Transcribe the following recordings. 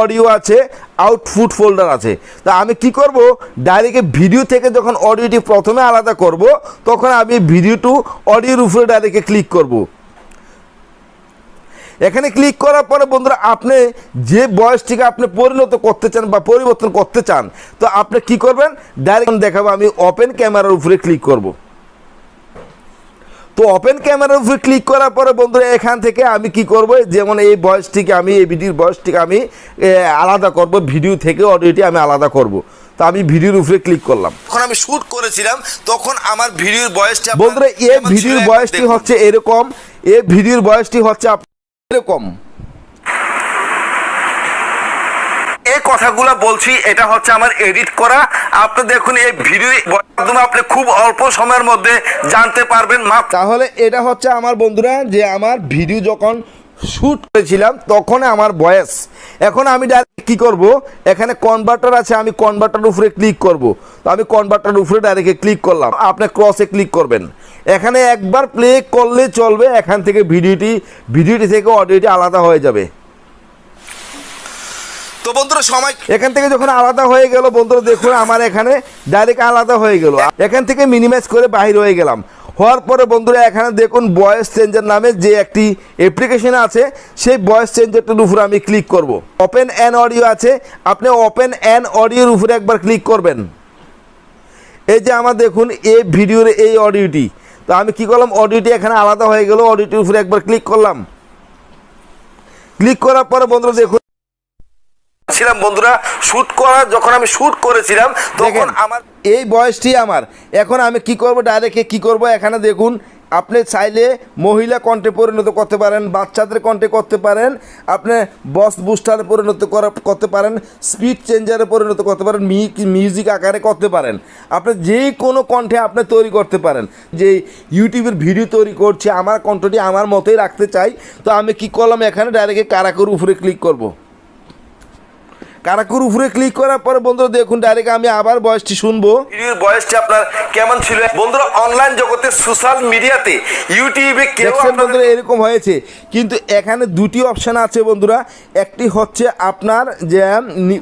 Audio আছে output folder আছে। তা আমি কি করব? ডাইরেক্ট ভিডিও থেকে যখন অডিওটি প্রথমে আলাদা করব, তখন আমি ভিডিও টু অডিওর উপরে ডাইরেক্ট ক্লিক করব। এখানে ক্লিক করার পরে বন্ধুরা, আপনি যে বয়সটিকে আপনি পরিণত করতে চান বা পরিবর্তন করতে চান, তো আপনি কি করবেন? ডাইরেক্ট দেখাবো, আমি ওপেন ক্যামেরার উপরে ক্লিক করব। তো ওপেন ক্যামেরার উপরে ক্লিক করার পরে বন্ধুরা এখান থেকে আমি কি করব? যেমন এই বয়সটিকে আমি এই ভিডিওর বয়সটিকে আমি আলাদা করব। ভিডিও থেকে অডিওটি আমি আলাদা করব। তো আমি ভিডিওর উপরে ক্লিক করলাম। যখন আমি শ্যুট করেছিলাম তখন আমার ভিডিওর বয়সটা বন্ধুরা এই ভিডিওর বয়সটি হচ্ছে এরকম। এই ভিডিওর বয়সটি হচ্ছে এরকম এই কথাগুলো বলছি, এটা হচ্ছে আমার এডিট করা। আপনি দেখুন, এই ভিডিও আপনি খুব অল্প সময়ের মধ্যে জানতে পারবেন। তাহলে এটা হচ্ছে আমার বন্ধুরা, যে আমার ভিডিও যখন শ্যুট করেছিলাম, তখন আমার বয়স। এখন আমি ডাইরেক্ট কী করব? এখানে কনভার্টার আছে, আমি কনভার্টার উপরে ক্লিক করব। তো আমি কনভার্টার উপরে ডাইরেক্ট ক্লিক করলাম। আপনি ক্রসে ক্লিক করবেন। এখানে একবার প্লে করলে চলবে, এখান থেকে ভিডিওটি ভিডিওটি থেকে অডিওটি আলাদা হয়ে যাবে। তো বন্ধুরা সময় এখান থেকে যখন আলাদা হয়ে গেল, বন্ধুরা দেখুন আমার এখানে ডাইরেক্ট আলাদা হয়ে গেল। এখান থেকে মিনিমাইজ করে বাহির হয়ে গেলাম। হওয়ার পরে বন্ধুরা এখানে দেখুন ভয়েস চেঞ্জার নামে যে একটি অ্যাপ্লিকেশন আছে, সেই বয়েস চেঞ্জারটার উপরে আমি ক্লিক করব। ওপেন অ্যান অডিও আছে। আপনি ওপেন অ্যান অডিওর উপরে একবার ক্লিক করবেন। এই যে আমার দেখুন এই ভিডিওর এই অডিওটি তো আমি কি করলাম? অডিওটি এখানে আলাদা হয়ে গেল অডিওটির উপরে একবার ক্লিক করলাম। ক্লিক করার পরে বন্ধুরা দেখুন ছিলাম বন্ধুরা শ্যুট করা যখন আমি শুট করেছিলাম তখন আমার এই বয়সটি আমার। এখন আমি কি করব ডাইরেক্টে কি করব? এখানে দেখুন আপনি চাইলে মহিলা কণ্ঠে পরিণত করতে পারেন বাচ্চাদের কণ্ঠে করতে পারেন আপনি বস বুস্টারে পরিণত করা- করতে পারেন স্পিড চেঞ্জারে পরিণত করতে পারেন মিউজিক আকারে করতে পারেন। আপনি যে কোনো কণ্ঠে আপনি তৈরি করতে পারেন যে ইউটিউবের ভিডিও তৈরি করছি আমার কণ্ঠটি আমার মতোই রাখতে চাই তো আমি কি করলাম এখানে ডাইরেক্ট কারাকুর উপরে ক্লিক করব। কারাকুর উপরে ক্লিক করার পরে বন্ধুরা দেখুন ডাইরেক্ট আমি আবার বয়সটি শুনব। বয়সটি আপনার কেমন ছিল? বন্ধুরা অনলাইন জগতে সোশ্যাল মিডিয়াতে ইউটিউবে দেখছেন বন্ধুরা এরকম হয়েছে। কিন্তু এখানে দুটি অপশান আছে বন্ধুরা। একটি হচ্ছে আপনার যে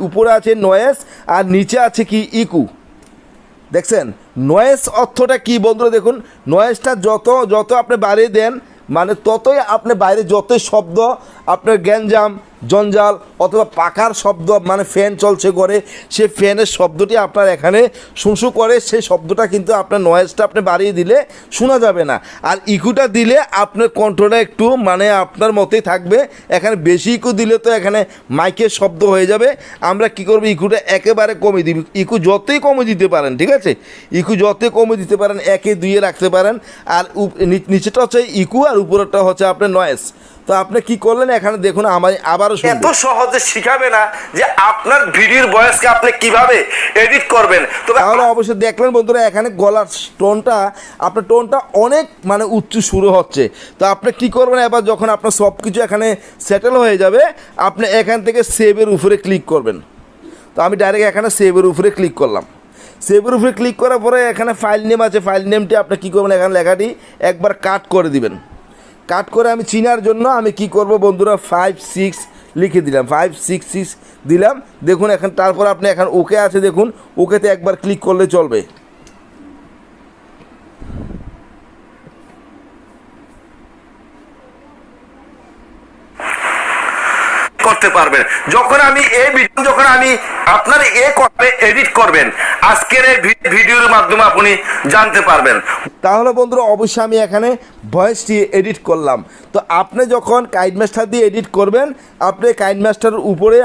উপরে আছে নয়েস আর নিচে আছে কি ইকু দেখছেন? নয়েস অর্থটা কি বন্ধুরা দেখুন? নয়েসটা যত যত আপনি বাড়িয়ে দেন মানে ততই আপনি বাইরে যতই শব্দ আপনার গ্যাঞ্জাম জঞ্জাল অথবা পাখার শব্দ মানে ফ্যান চলছে করে সে ফ্যানের শব্দটি আপনার এখানে শুঁসু করে, সেই শব্দটা কিন্তু আপনার নয়েজটা আপনি বাড়িয়ে দিলে শোনা যাবে না। আর ইকুটা দিলে আপনার কন্ট্রোলটা একটু মানে আপনার মতেই থাকবে। এখানে বেশি ইকু দিলে তো এখানে মাইকের শব্দ হয়ে যাবে। আমরা কি করব ইকুটা একেবারে কমে দিব। ইকু যতই কমে দিতে পারেন, ঠিক আছে? ইকু যতই কমে দিতে পারেন, একে দুইয়ে রাখতে পারেন। আর নিচেটা হচ্ছে ইকু আর উপরেরটা হচ্ছে আপনার নয়েস তো আপনি কি করলেন, এখানে দেখুন, আমার আবারও এত সহজে শিখাবে না যে আপনার ভিডিওর বয়সকে আপনি কীভাবে এডিট করবেন। তবে তাহলে অবশ্যই দেখলেন বন্ধুরা এখানে গলার টোনটা আপনার টোনটা অনেক মানে উচ্চ শুরু হচ্ছে। তো আপনি কি করবেন এবার যখন আপনার সব কিছু এখানে সেটেল হয়ে যাবে আপনি এখান থেকে সেভের উপরে ক্লিক করবেন। তো আমি ডাইরেক্ট এখানে সেভের উপরে ক্লিক করলাম। সেভের উপরে ক্লিক করার পরে এখানে ফাইল নেম আছে ফাইল নেমটি আপনি কী করবেন এখানে লেখাটি একবার কাট করে দিবেন। কাট করে আমি চিনার জন্য আমি কি করব বন্ধুরা ফাইভ সিক্স লিখে দিলাম ফাইভ সিক্স সিক্স দিলাম। দেখুন, এখন তারপর আপনি এখন ওকে আছে দেখুন। ওকেতে একবার ক্লিক করলে চলবে। করতে পারবেন। যখন আমি এই ভিডিও যখন আমি আপনার এ এডিট করবেন, আজকের এই ভিডিওর মাধ্যমে আপনি জানতে পারবেন। তাহলে বন্ধুরা, অবশ্যই আমি এখানে ভয়েসটি এডিট করলাম। তো আপনি যখন কাইড মাস্টার দিয়ে এডিট করবেন, আপনি কাইড মাস্টারের উপরে